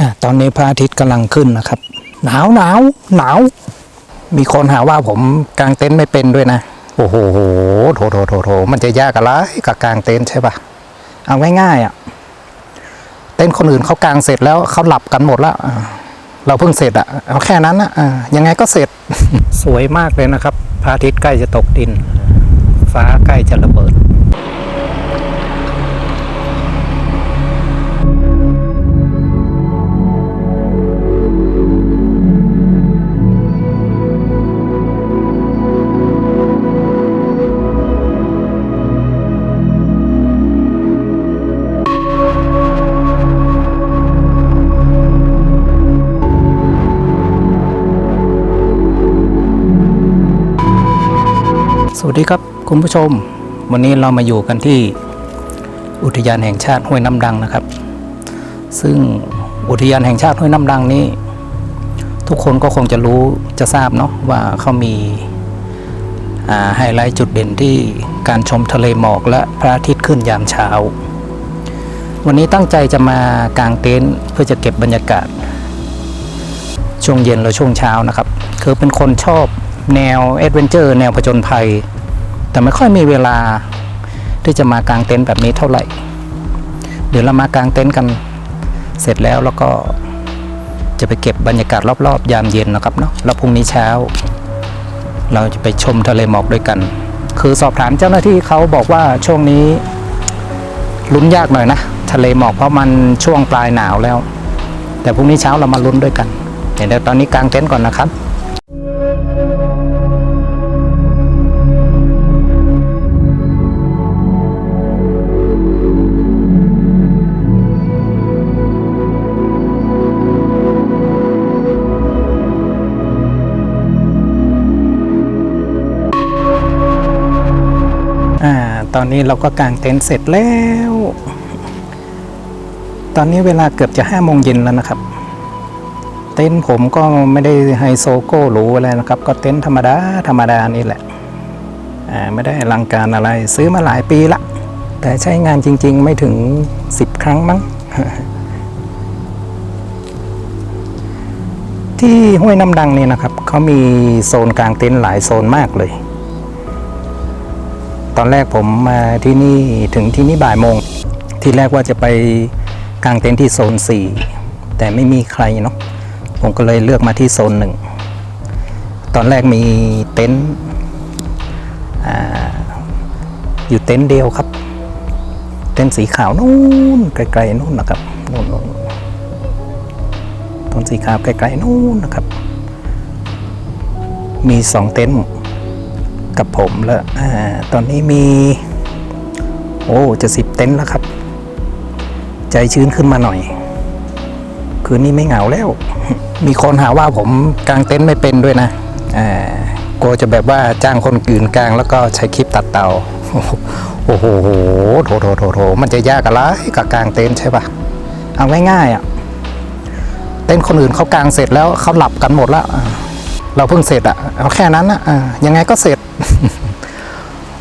อะตอนนี้พระอาทิตย์กำลังขึ้นนะครับ หนาวหนาวหนาว มีคนหาว่าผมกางเต็นท์ไม่เป็นด้วยนะ โอ้โหโหโถโถโถโถมันจะยากอะไรกับกางเต็นท์ใช่ปะเอาง่ายๆอะ เต็นท์คนอื่นเขากางเสร็จแล้วเขาหลับกันหมดแล้วเราเพิ่งเสร็จอะเอาแค่นั้นนะอะยังไงก็เสร็จสวยมากเลยนะครับพระอาทิตย์ใกล้จะตกดิน ฟ้าใกล้จะระเบิด สวัสดีครับคุณผู้ชม วันนี้เรามาอยู่กันที่อุทยานแห่งชาติห้วยน้ำดังนะครับ ซึ่งอุทยานแห่งชาติห้วยน้ำดังนี้ ทุกคนก็คงจะรู้จะทราบเนาะว่าเขามีไฮไลท์จุดเด่นที่การชมทะเลหมอกและพระอาทิตย์ขึ้นยามเช้า วันนี้ตั้งใจจะมากางเต็นท์เพื่อจะเก็บบรรยากาศ ช่วงเย็นและช่วงเช้านะครับ คือเป็นคนชอบแนวแอดเวนเจอร์แนวผจญภัย แต่ไม่ค่อยมีเวลาที่จะมากางเต็นท์แบบนี้เท่าไหร่ เดี๋ยวเรามากางเต็นท์กันเสร็จแล้วแล้วก็จะไปเก็บบรรยากาศรอบๆ ยามเย็นนะครับเนาะแล้วพรุ่งนี้เช้า เราจะไปชมทะเลหมอกด้วยกัน คือสอบถามเจ้าหน้าที่เขาบอกว่าช่วงนี้ลุ้นยากหน่อยนะทะเลหมอกเพราะมันช่วงปลายหนาวแล้ว แต่พรุ่งนี้เช้าเรามาลุ้นด้วยกันเดี๋ยวตอนนี้กางเต็นท์ก่อนนะครับ นนี้เราก็กางเต็นท์เสร็จแล้ว ตอนนี้เวลาเกือบจะห้าโมงเย็นแล้วนะครับ เต็นท์ผมก็ไม่ได้ไฮโซโก้หรูอะไรนะครับ ก็เต็นท์ธรรมดาธรรมดานี่แหละอ่าไม่ได้อลังการอะไรซื้อมาหลายปีละ แต่ใช้งานจริง ๆ ไม่ถึง 10 ครั้งมั้ง ที่ห้วยน้ำดังนี่นะครับเขามีโซนกลางเต็นท์หลายโซนมากเลย ตอนแรกผมมาที่นี่ถึงที่นี่บ่ายโมง ที่แรกว่าจะไปกางเต็นท์ที่โซน 4 แต่ไม่มีใครเนาะผมก็เลยเลือกมาที่โซนหนึ่งตอนแรกมีเต็นท์อยู่เต็นท์เดียวครับ เต็นท์สีขาวนู่นไกลๆนู่นนะครับนู่นนู่นต้นสีขาวไกลๆนู่นนะครับ มีสองเต็นท์ กับผมแล้วอตอนนี้มี โอ้จะสิบเต็นท์แล้วครับ ใจชื้นขึ้นมาหน่อย คืนนี้ไม่เหงาแล้ว มีคนหาว่าผมกางเต็นท์ไม่เป็นด้วยนะกลัวจะแบบว่าจ้างคนอื่นกลางแล้วก็ใช้คลิปตัดเตา โอ้โหโถโถโถโถมันจะยากอะไรกับกลางเต็นท์ใช่ปะเอาง่ายๆอะ เต็นท์คนอื่นเขากางเสร็จแล้วเขาหลับกันหมดแล้ว เราเพิ่งเสร็จอะเอาแค่นั้นอะยังไงก็เสร็จ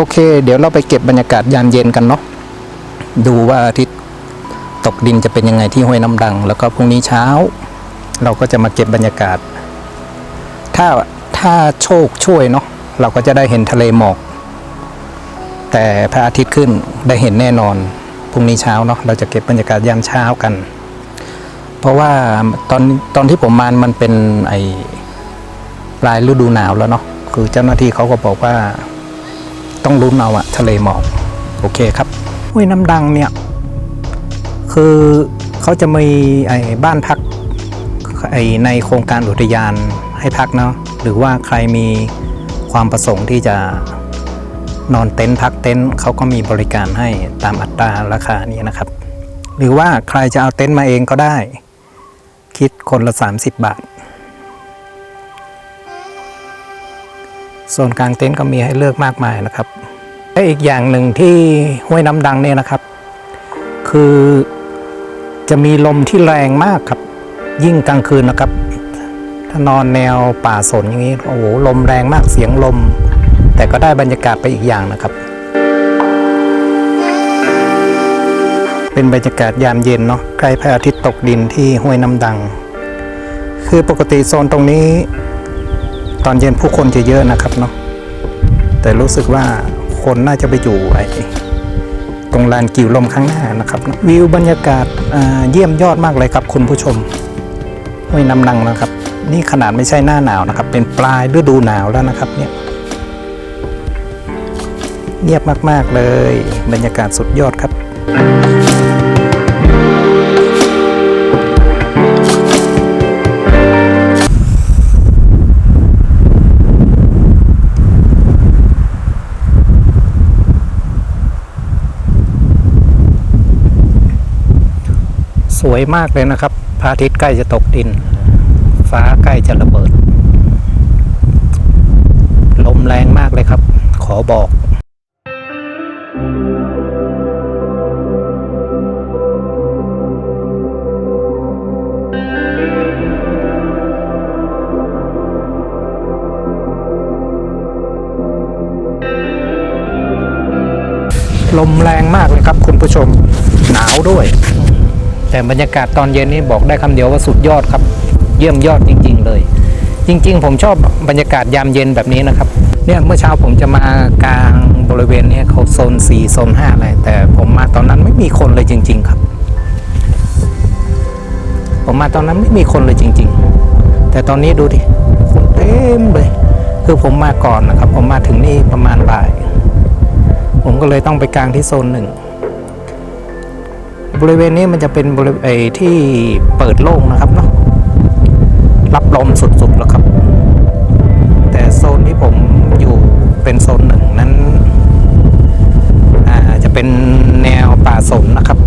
โอเค เดี๋ยวเราไปเก็บบรรยากาศยามเย็นกันเนาะดูว่าอาทิตย์ตกดินจะเป็นยังไงที่ห้วยน้ำดัง แล้วก็พรุ่งนี้เช้า เราก็จะมาเก็บบรรยากาศ ถ้าถ้าโชคช่วยเนาะเราก็จะได้เห็นทะเลหมอก แต่พระอาทิตย์ขึ้นได้เห็นแน่นอนพรุ่งนี้เช้าเนาะเราจะเก็บบรรยากาศยามเช้ากัน เพราะว่าตอนตอนที่ผมมามันเป็นไอปลายฤดูหนาวแล้วเนาะคือเจ้าหน้าที่เขาก็บอกว่า ต้องลุ้นเอาอะทะเลหมอกโอเคครับห้วยน้ำดังเนี่ย คือเขาจะมีไอ้บ้านพักไอ้ในโครงการอุทยานให้พักเนาะหรือว่าใครมีความประสงค์ที่จะนอนเต็นท์พักเต็นท์เขาก็มีบริการให้ตามอัตราราคานี้นะครับ หรือว่าใครจะเอาเต็นท์มาเองก็ได้ คิดคนละ 30 บาท ส่วนกลางเต็นท์ก็มีให้เลือกมากมายนะครับและอีกอย่างหนึ่งที่ห้วยน้ำดังเนี่ยนะครับ คือจะมีลมที่แรงมากครับ ยิ่งกลางคืนนะครับ ถ้านอนแนวป่าสนอย่างนี้โอ้โหลมแรงมากเสียงลม แต่ก็ได้บรรยากาศไปอีกอย่างนะครับ เป็นบรรยากาศยามเย็นเนาะใกล้พระอาทิตย์ตกดินที่ห้วยน้ำดัง คือปกติโซนตรงนี้ อนเย็นผู้คนจะเยอะนะครับเนาะแต่รู้สึกว่าคนน่าจะไปอยู่ไอ้ตรงลานกิ่วลมข้างหน้านะครับ วิวบรรยากาศอ่าเยี่ยมยอดมากเลยครับคุณผู้ชมห้วยน้ำดังนะครับ นี่ขนาดไม่ใช่หน้าหนาวนะครับ เป็นปลายฤดูหนาวแล้วนะครับเนี่ยเงียบมาก ๆ เลย บรรยากาศสุดยอดครับ สวยมากเลยนะครับพระอาทิตย์ใกล้จะตกดิน ฟ้าใกล้จะระเบิด ลมแรงมากเลยครับ ขอบอกลมแรงมากเลยครับคุณผู้ชมหนาวด้วย แต่บรรยากาศตอนเย็นนี่บอกได้คำเดียวว่าสุดยอดครับ เยี่ยมยอดจริง ๆ เลย จริง ๆ ผมชอบบรรยากาศยามเย็นแบบนี้นะครับเนี่ยเมื่อเช้าผมจะมากลางบริเวณเนี้เขาโซน4โซน5อะไรแต่ผมมาตอนนั้นไม่มีคนเลยจริง ๆ ครับ ผมมาตอนนั้นไม่มีคนเลยจริง ๆ แต่ตอนนี้ดูดิคนเต็มเลย คือผมมาก่อนนะครับ ผมมาถึงนี่ประมาณบ่าย ผมก็เลยต้องไปกลางที่โซนหนึ่ง บริเวณนี้มันจะเป็นบริเวณที่เปิดโล่งนะครับเนาะรับลมสุดๆแล้วครับ แต่โซนที่ผมอยู่เป็นโซนหนึ่งนั้นอ่าจะเป็นแนวป่าสนนะครับ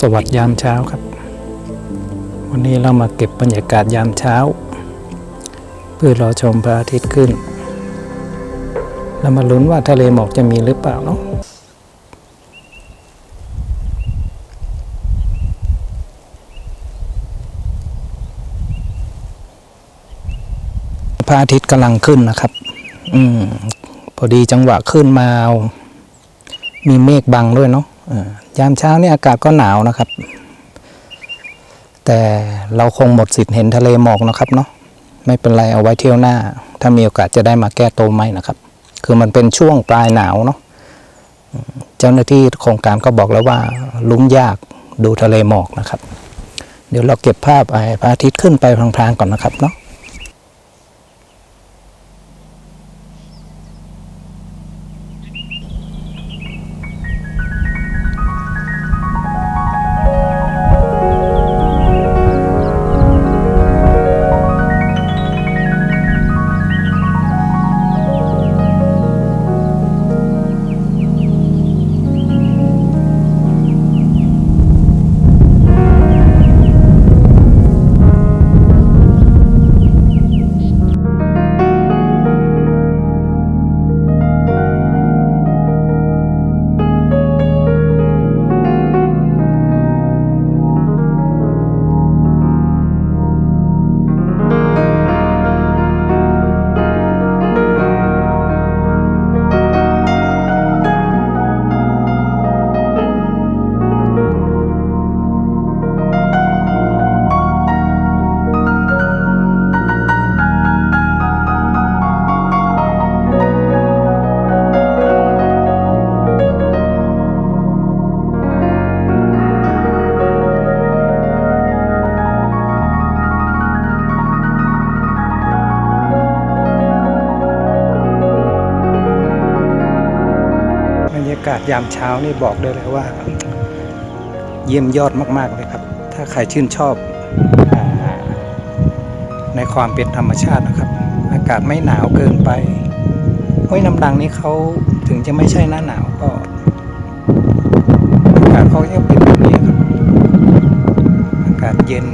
สวัสดิ์ยามเช้าครับ วันนี้เรามาเก็บบรรยากาศยามเช้า เพื่อรอชมพระอาทิตย์ขึ้น เรามาลุ้นว่าทะเลหมอกจะมีหรือเปล่าเนาะพระอาทิตย์กำลังขึ้นนะครับ อืม พอดีจังหวะขึ้นมา มีเมฆบังด้วยเนาะ ยามเช้านี่อากาศก็หนาวนะครับ แต่เราคงหมดสิทธิ์เห็นทะเลหมอกนะครับเนาะไม่เป็นไรเอาไว้เที่ยวหน้า ถ้ามีโอกาสจะได้มาแก้ตัวไหมนะครับ คือมันเป็นช่วงปลายหนาวเนาะเจ้าหน้าที่โครงการก็บอกแล้วว่าลุ้มยากดูทะเลหมอกนะครับ เดี๋ยวเราเก็บภาพไอ้พระอาทิตย์ขึ้นไปพลางๆก่อนนะครับเนาะามเช้านี่บอกได้เลยว่า เยี่ยมยอดมากๆเลยครับ ถ้าใครชื่นชอบในความเป็นธรรมชาตินะครับ อากาศไม่หนาวเกินไปห้วยน้ำดังนี้เขาถึงจะไม่ใช่หน้าหนาวก็อากาศเขายังเป็นแบบนี้ครับ อากาศเย็น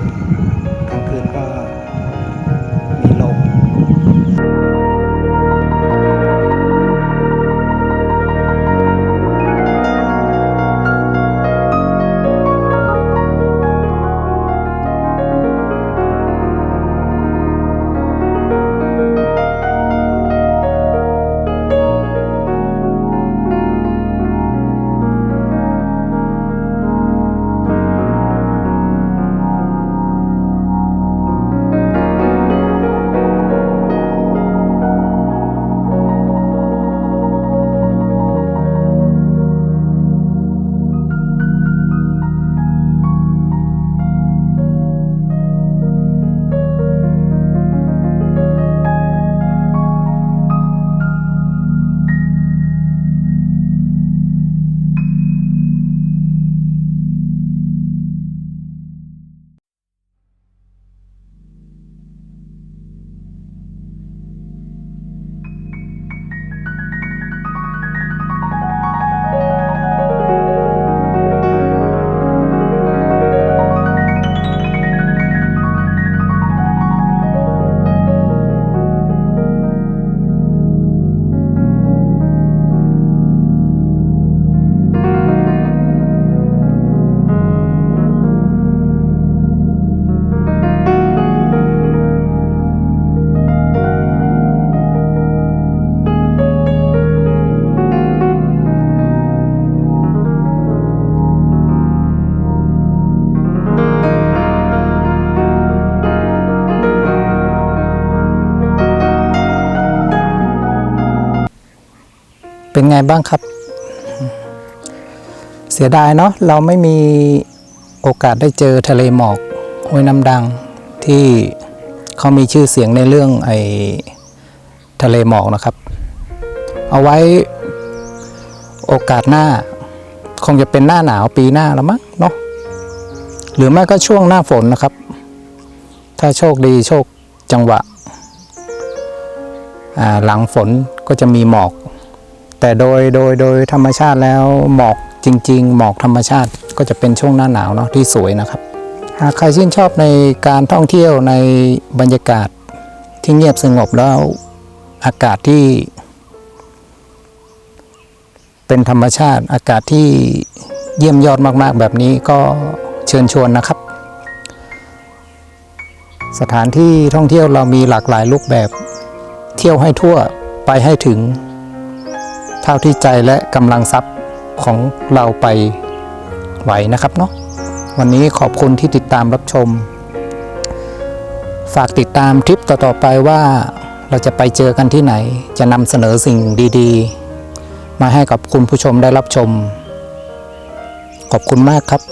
ไงบ้างครับ เสียดายเนาะเราไม่มีโอกาสได้เจอทะเลหมอกห้วยน้ำดังที่เขามีชื่อเสียงในเรื่องไอ้ทะเลหมอกนะครับ เอาไว้โอกาสหน้า คงจะเป็นหน้าหนาวปีหน้าแล้วมั้งเนาะหรือไม่ก็ช่วงหน้าฝนนะครับ ถ้าโชคดีโชคจังหวะหลังฝนก็จะมีหมอก แต่โดยโดยโดยธรรมชาติแล้วหมอกจริง ๆ หมอกธรรมชาติก็จะเป็นช่วงหน้าหนาวเนาะที่สวยนะครับ หากใครชื่นชอบในการท่องเที่ยวในบรรยากาศที่เงียบสงบแล้วอากาศที่ เป็นธรรมชาติอากาศที่เยี่ยมยอดมาก ๆ แบบนี้ก็เชิญชวนนะครับ สถานที่ท่องเที่ยวเรามีหลากหลายรูปแบบ เที่ยวให้ทั่วไปให้ถึง เท่าที่ใจและกำลังทรัพย์ของเราไปไหวนะครับเนาะวันนี้ขอบคุณที่ติดตามรับชม ฝากติดตามทริปต่อๆไปว่าเราจะไปเจอกันที่ไหน จะนำเสนอสิ่งดีๆ มาให้กับคุณผู้ชมได้รับชม ขอบคุณมากครับ